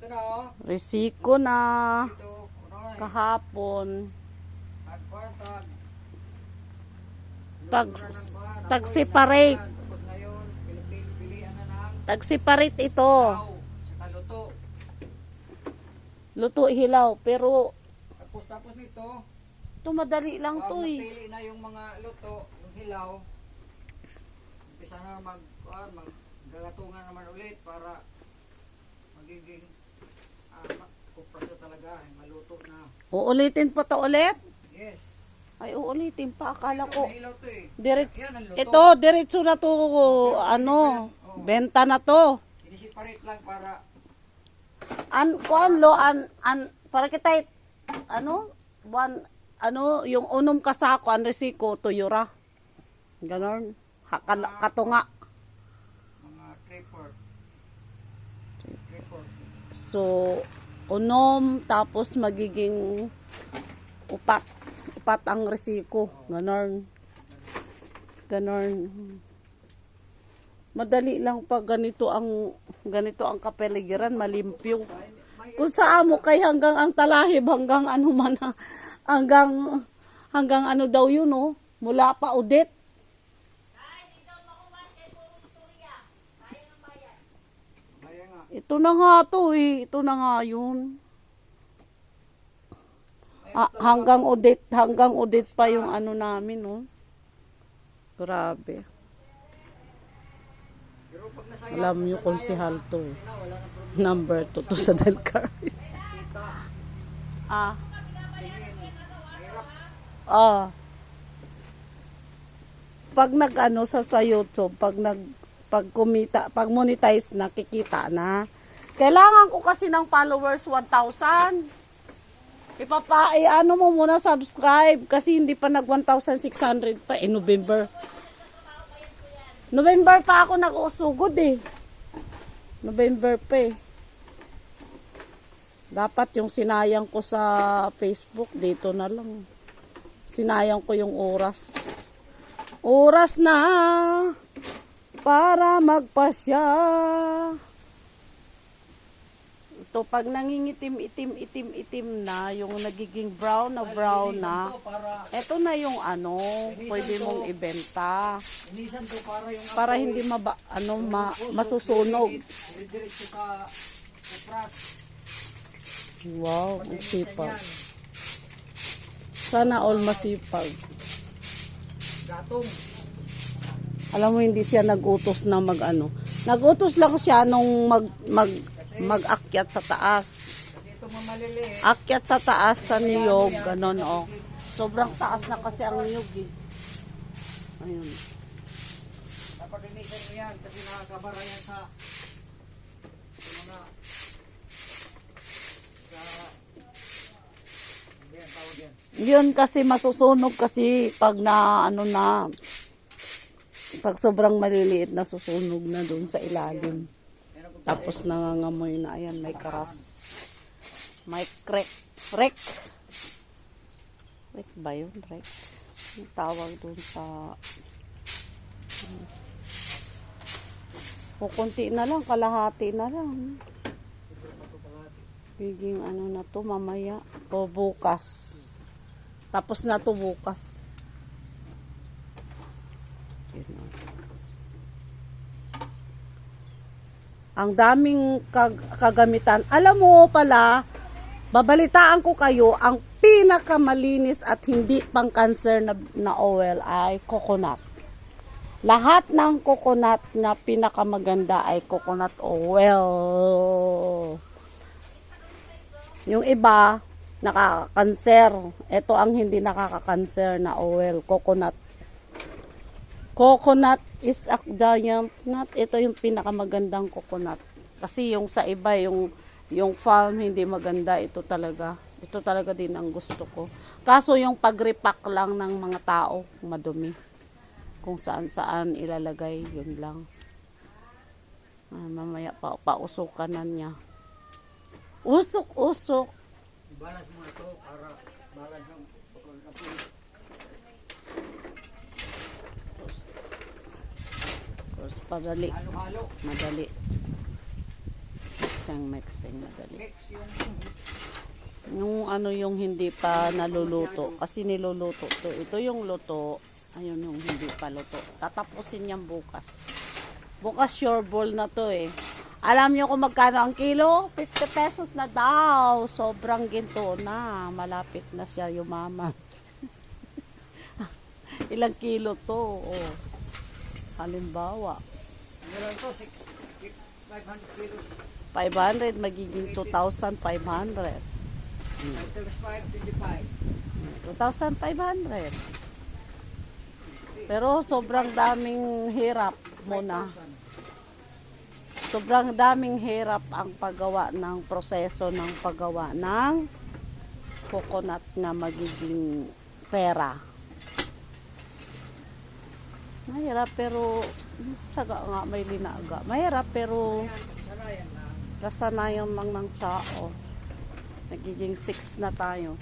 Ito na oh. Risiko na. Ito. Ano nga. Kahapon. Tag pa, tag. Tag, pinipili- pilian na ng Tag-separate ito. luto. Luto hilaw. Pero, Tapos tapos nito, ito madali lang to eh. na yung mga luto, yung hilaw, umpisa na mag, kuwan, maggagatungan naman ulit para magiging ah, talaga, eh, maluto na. Uulitin pa to ulit? Yes. Ay, uulitin pa. Akala Ito, ko. may hilaw to eh. Diret, Yan ito, diretso na to. Ano, benta na to. Inisiparate lang para An, kuan lo, an, an, para kita, ano, one, ano, yung unom kasako, ang resiko, tuyura. Ganon. Hakala, katunga. mga tripod. Tripod. So, unom, tapos magiging upat. Upat ang resiko. Ganon. Ganon. Madali lang pag ganito ang ganito ang kapeligiran, malimpyo. Kung saan mo kay hanggang ang talahib, hanggang ano man, hanggang hanggang ano daw yun, oh, mula pa udit. Kaya nga. Ito na nga to eh. Ito na nga yun. Ah, hanggang udit, hanggang udit pa yung ano namin, oh. Grabe. Alam nyo kung si Halto. eh. Number 2 to sa Delcar. kita, ah, ah. Pag nag ano sa sa YouTube, pag nag pag kumita, pag monetize na, kikita na. Kailangan ko kasi ng followers 1,000. Ipapa, eh, ano mo muna subscribe kasi hindi pa nag 1,600 pa eh, November. November pa ako nag-usugod eh. November pa eh. Dapat yung sinayang ko sa Facebook, dito na lang. Sinayang ko yung oras. Oras na para magpasya. Ito, pag nangingitim, itim, itim, itim na, yung nagiging brown na brown na, Ito na yung ano, pwede mong ibenta. para hindi maba, ano, ma, masusunog. Wow, ang Pag-inisan sipag. yan, Sana all masipag. Gatong. Alam mo, hindi siya nagutos na mag ano. Nagutos lang siya nung mag, mag, mag-akyat sa taas. Akyat sa taas sa niyog, ganon oh. Sobrang taas na kasi ang niyog eh. Ayun. dapat inisan mo yan kasi nakakabara yan sa mga yan. Yun kasi masusunog kasi pag na ano na pag sobrang maliliit na susunog na doon sa ilalim. Tapos nangangamoy na ayan, may karas. May crack. Rek. Rek ba yun? Rek. Ang tawag doon sa... Kukunti na lang, kalahati na lang. Biging ano na to mamaya. O bukas. Tapos na to bukas. Yun na. Ang daming kag- kagamitan. Alam mo pala, babalitaan ko kayo, ang pinakamalinis at hindi pang cancer na, na oil ay coconut. Lahat ng coconut na pinakamaganda ay coconut oil. Yung iba, nakaka-cancer. Ito ang hindi nakaka-cancer na oil, coconut. Coconut is a giant nut. Ito yung pinakamagandang coconut. Kasi yung sa iba, yung, yung farm hindi maganda. Ito talaga. Ito talaga din ang gusto ko. Kaso yung pag-repack lang ng mga tao, madumi. Kung saan-saan ilalagay, yun lang. Ah, mamaya pa, pausukan na niya. Usok-usok. balance mo na to para balance yung Tapos, padali. Madali. siyang mixing madali. Yung ano yung hindi pa naluluto. Kasi niluluto to. Ito yung luto. Ayun yung hindi pa luto. Tatapusin niyang bukas. Bukas sure ball na to eh. Alam niyo kung magkano ang kilo? 50 pesos na daw. Sobrang ginto na. Malapit na siya yumaman. Ilang kilo to? Oh. Halimbawa, ano lang to, 6, 500 kilos. 500 magiging 2,500. 5 times 5, 25. 2,500. Pero sobrang daming hirap muna. 5,000. Sobrang daming hirap ang paggawa ng proseso ng paggawa ng coconut na magiging pera. Mahirap pero saga nga may linaga. Mahirap pero kasanayan lang ng tao. Nagiging six na tayo.